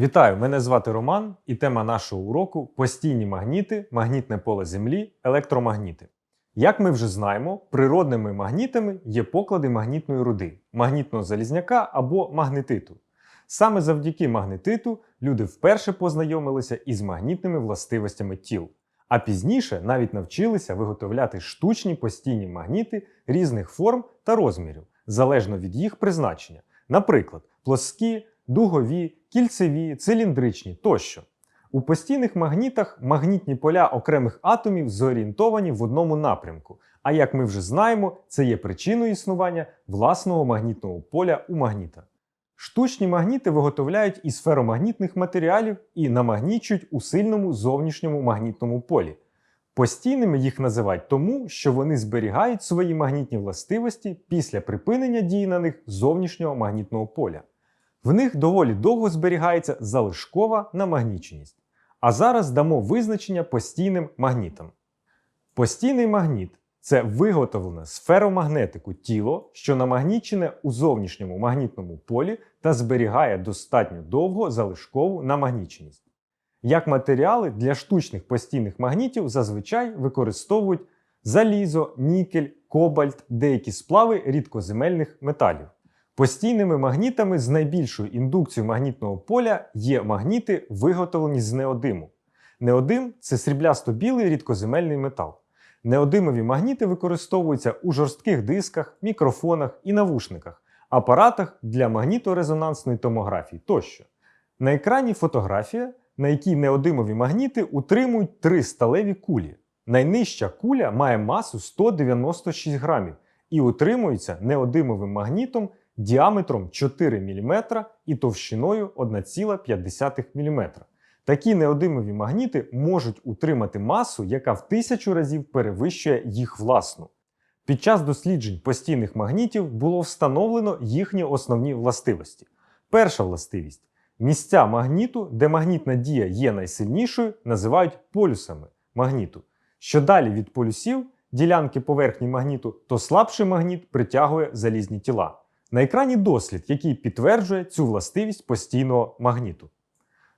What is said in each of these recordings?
Вітаю! Мене звати Роман, і тема нашого уроку постійні магніти, магнітне поле Землі, електромагніти. Як ми вже знаємо, природними магнітами є поклади магнітної руди, магнітного залізняка або магнетиту. Саме завдяки магнетиту люди вперше познайомилися із магнітними властивостями тіл, а пізніше навіть навчилися виготовляти штучні постійні магніти різних форм та розмірів, залежно від їх призначення, наприклад, плоскі, дугові, кільцеві, циліндричні тощо. У постійних магнітах магнітні поля окремих атомів зорієнтовані в одному напрямку. А як ми вже знаємо, це є причиною існування власного магнітного поля у магніта. Штучні магніти виготовляють із феромагнітних матеріалів і намагнічують у сильному зовнішньому магнітному полі. Постійними їх називають тому, що вони зберігають свої магнітні властивості після припинення дії на них зовнішнього магнітного поля. В них доволі довго зберігається залишкова намагніченість. А зараз дамо визначення постійним магнітам. Постійний магніт це виготовлене з феромагнетику тіло, що намагнічене у зовнішньому магнітному полі та зберігає достатньо довго залишкову намагніченість. Як матеріали для штучних постійних магнітів зазвичай використовують залізо, нікель, кобальт, деякі сплави рідкоземельних металів. Постійними магнітами з найбільшою індукцією магнітного поля є магніти, виготовлені з неодиму. Неодим це сріблясто-білий рідкоземельний метал. Неодимові магніти використовуються у жорстких дисках, мікрофонах і навушниках, апаратах для магніторезонансної томографії тощо. На екрані фотографія, на якій неодимові магніти утримують три сталеві кулі. Найнижча куля має масу 196 грамів і утримується неодимовим магнітом діаметром 4 мм і товщиною 1,5 мм. Такі неодимові магніти можуть утримати масу, яка в тисячу разів перевищує їх власну. Під час досліджень постійних магнітів було встановлено їхні основні властивості. Перша властивість місця магніту, де магнітна дія є найсильнішою, називають полюсами магніту. Що далі від полюсів ділянки поверхні магніту, то слабший магніт притягує залізні тіла. На екрані дослід, який підтверджує цю властивість постійного магніту.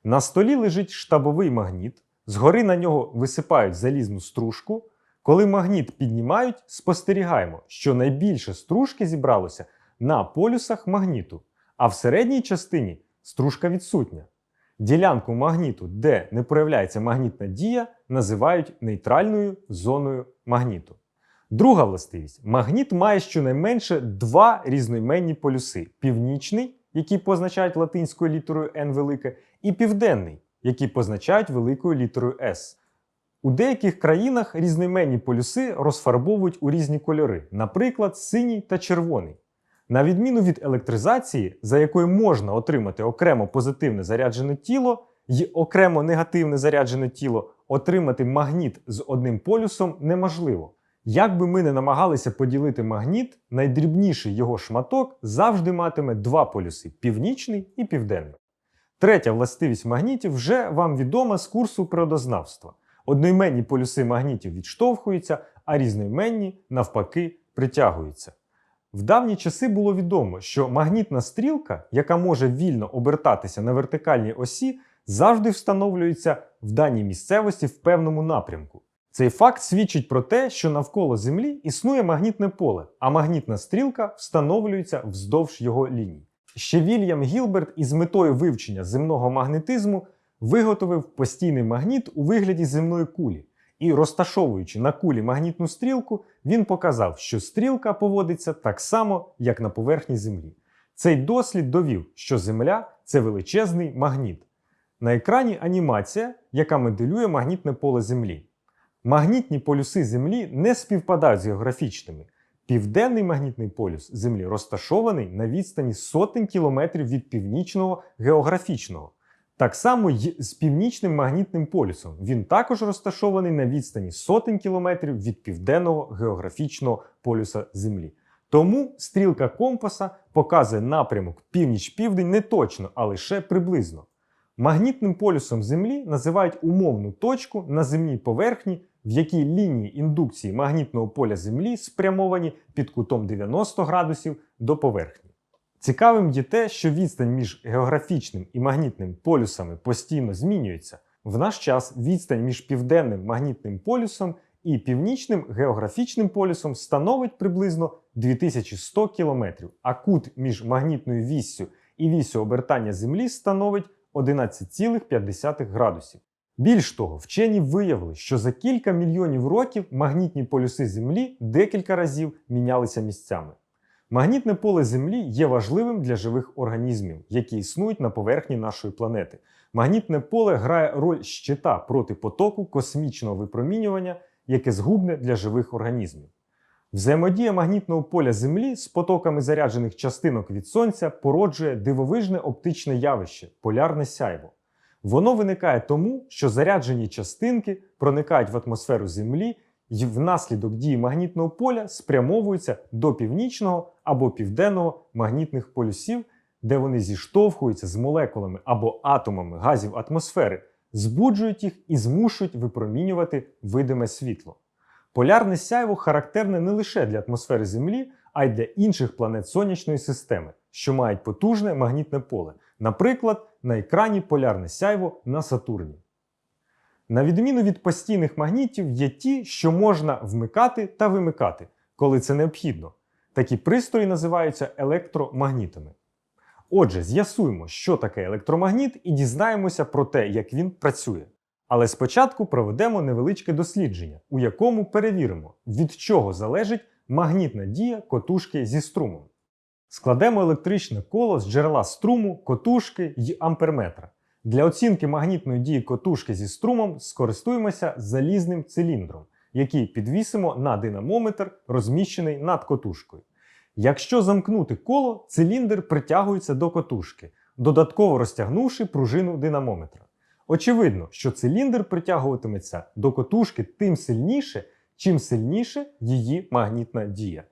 На столі лежить штабовий магніт, згори на нього висипають залізну стружку. Коли магніт піднімають, спостерігаємо, що найбільше стружки зібралося на полюсах магніту, а в середній частині стружка відсутня. Ділянку магніту, де не проявляється магнітна дія, називають нейтральною зоною магніту. Друга властивість: магніт має щонайменше два різноіменні полюси: північний, який позначають латинською літерою N велике, і південний, який позначають великою літерою S. У деяких країнах різноіменні полюси розфарбовують у різні кольори, наприклад, синій та червоний. На відміну від електризації, за якою можна отримати окремо позитивне заряджене тіло і окремо негативне заряджене тіло, отримати магніт з одним полюсом неможливо. Як би ми не намагалися поділити магніт, найдрібніший його шматок завжди матиме два полюси північний і південний. Третя властивість магнітів вже вам відома з курсу природознавства. Одноіменні полюси магнітів відштовхуються, а різноіменні, навпаки, притягуються. В давні часи було відомо, що магнітна стрілка, яка може вільно обертатися на вертикальній осі, завжди встановлюється в даній місцевості в певному напрямку. Цей факт свідчить про те, що навколо Землі існує магнітне поле, а магнітна стрілка встановлюється вздовж його ліній. Ще Вільям Гілберт із метою вивчення земного магнетизму виготовив постійний магніт у вигляді земної кулі. І розташовуючи на кулі магнітну стрілку, він показав, що стрілка поводиться так само, як на поверхні Землі. Цей дослід довів, що Земля це величезний магніт. На екрані анімація, яка моделює магнітне поле Землі. Магнітні полюси Землі не співпадають з географічними. Південний магнітний полюс Землі розташований на відстані сотень кілометрів від північного географічного. Так само й з північним магнітним полюсом. Він також розташований на відстані сотень кілометрів від південного географічного полюса Землі. Тому стрілка компаса показує напрямок північ-південь не точно, а лише приблизно. Магнітним полюсом Землі називають умовну точку на земній поверхні, в якій лінії індукції магнітного поля Землі спрямовані під кутом 90 градусів до поверхні. Цікавим є те, що відстань між географічним і магнітним полюсами постійно змінюється. В наш час відстань між південним магнітним полюсом і північним географічним полюсом становить приблизно 2100 км, а кут між магнітною віссю і вісю обертання Землі становить 11,5 градусів. Більш того, вчені виявили, що за кілька мільйонів років магнітні полюси Землі декілька разів мінялися місцями. Магнітне поле Землі є важливим для живих організмів, які існують на поверхні нашої планети. Магнітне поле грає роль щита проти потоку космічного випромінювання, яке згубне для живих організмів. Взаємодія магнітного поля Землі з потоками заряджених частинок від Сонця породжує дивовижне оптичне явище полярне сяйво. Воно виникає тому, що заряджені частинки проникають в атмосферу Землі і внаслідок дії магнітного поля спрямовуються до північного або південного магнітних полюсів, де вони зіштовхуються з молекулами або атомами газів атмосфери, збуджують їх і змушують випромінювати видиме світло. Полярне сяйво характерне не лише для атмосфери Землі, а й для інших планет сонячної системи, що мають потужне магнітне поле, наприклад, на екрані полярне сяйво на Сатурні. На відміну від постійних магнітів, є ті, що можна вмикати та вимикати, коли це необхідно. Такі пристрої називаються електромагнітами. Отже, з'ясуємо, що таке електромагніт, і дізнаємося про те, як він працює. Але спочатку проведемо невеличке дослідження, у якому перевіримо, від чого залежить магнітна дія котушки зі струмом. Складемо електричне коло з джерела струму, котушки й амперметра. Для оцінки магнітної дії котушки зі струмом скористуємося залізним циліндром, який підвісимо на динамометр, розміщений над котушкою. Якщо замкнути коло, циліндр притягується до котушки, додатково розтягнувши пружину динамометра. Очевидно, що циліндр притягуватиметься до котушки тим сильніше, чим сильніше її магнітна дія.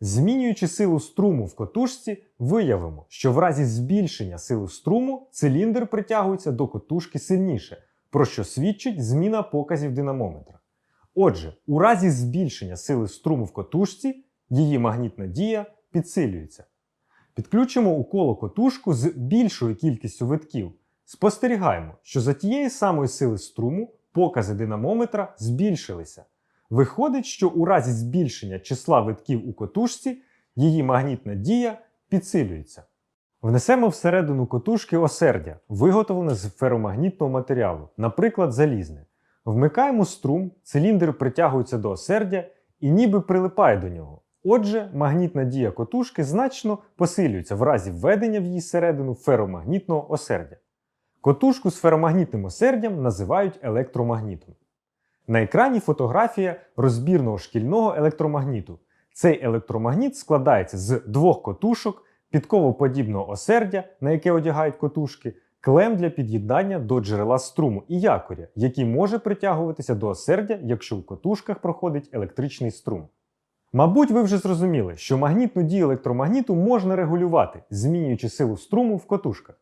Змінюючи силу струму в котушці, виявимо, що в разі збільшення сили струму циліндр притягується до котушки сильніше, про що свідчить зміна показів динамометра. Отже, у разі збільшення сили струму в котушці її магнітна дія підсилюється. Підключимо у коло котушку з більшою кількістю витків. Спостерігаємо, що за тієї самої сили струму покази динамометра збільшилися. Виходить, що у разі збільшення числа витків у котушці її магнітна дія підсилюється. Внесемо всередину котушки осердя, виготовлене з феромагнітного матеріалу, наприклад, залізне. Вмикаємо струм, циліндр притягується до осердя і ніби прилипає до нього. Отже, магнітна дія котушки значно посилюється в разі введення в її середину феромагнітного осердя. Котушку з феромагнітним осердям називають електромагнітом. На екрані фотографія розбірного шкільного електромагніту. Цей електромагніт складається з двох котушок, підковоподібного осердя, на яке одягають котушки, клем для під'єднання до джерела струму і якоря, який може притягуватися до осердя, якщо в котушках проходить електричний струм. Мабуть, ви вже зрозуміли, що магнітну дію електромагніту можна регулювати, змінюючи силу струму в котушках.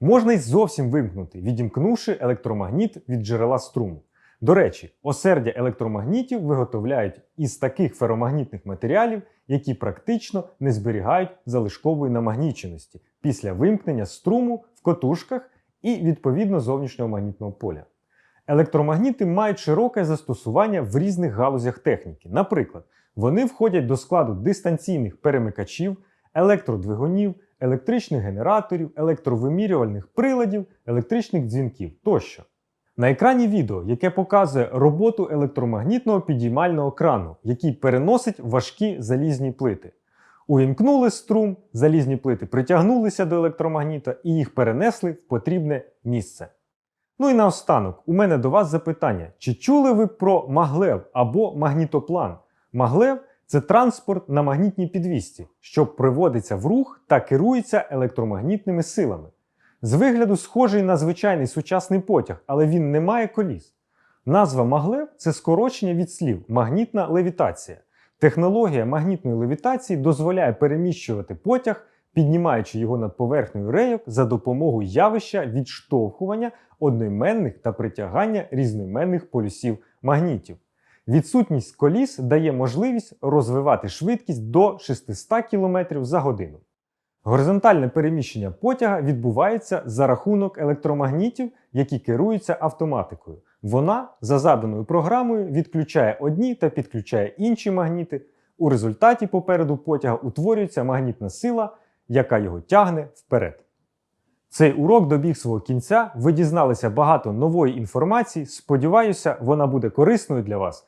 Можна й зовсім вимкнути, відімкнувши електромагніт від джерела струму. До речі, осердя електромагнітів виготовляють із таких феромагнітних матеріалів, які практично не зберігають залишкової намагніченості після вимкнення струму в котушках і відповідно зовнішнього магнітного поля. Електромагніти мають широке застосування в різних галузях техніки. Наприклад, вони входять до складу дистанційних перемикачів, електродвигунів, електричних генераторів, електровимірювальних приладів, електричних дзвінків тощо. На екрані відео, яке показує роботу електромагнітного підіймального крану, який переносить важкі залізні плити. Увімкнули струм, залізні плити притягнулися до електромагніта і їх перенесли в потрібне місце. Ну і наостанок, у мене до вас запитання: чи чули ви про маглев або магнітоплан? Маглев це транспорт на магнітній підвісці, що приводиться в рух та керується електромагнітними силами. З вигляду схожий на звичайний сучасний потяг, але він не має коліс. Назва маглев це скорочення від слів магнітна левітація. Технологія магнітної левітації дозволяє переміщувати потяг, піднімаючи його над поверхнею рейок за допомогою явища відштовхування одноіменних та притягання різноіменних полюсів магнітів. Відсутність коліс дає можливість розвивати швидкість до 600 км за годину. Горизонтальне переміщення потяга відбувається за рахунок електромагнітів, які керуються автоматикою. Вона за заданою програмою відключає одні та підключає інші магніти. У результаті попереду потяга утворюється магнітна сила, яка його тягне вперед. Цей урок добіг свого кінця. Ви дізналися багато нової інформації. Сподіваюся, вона буде корисною для вас.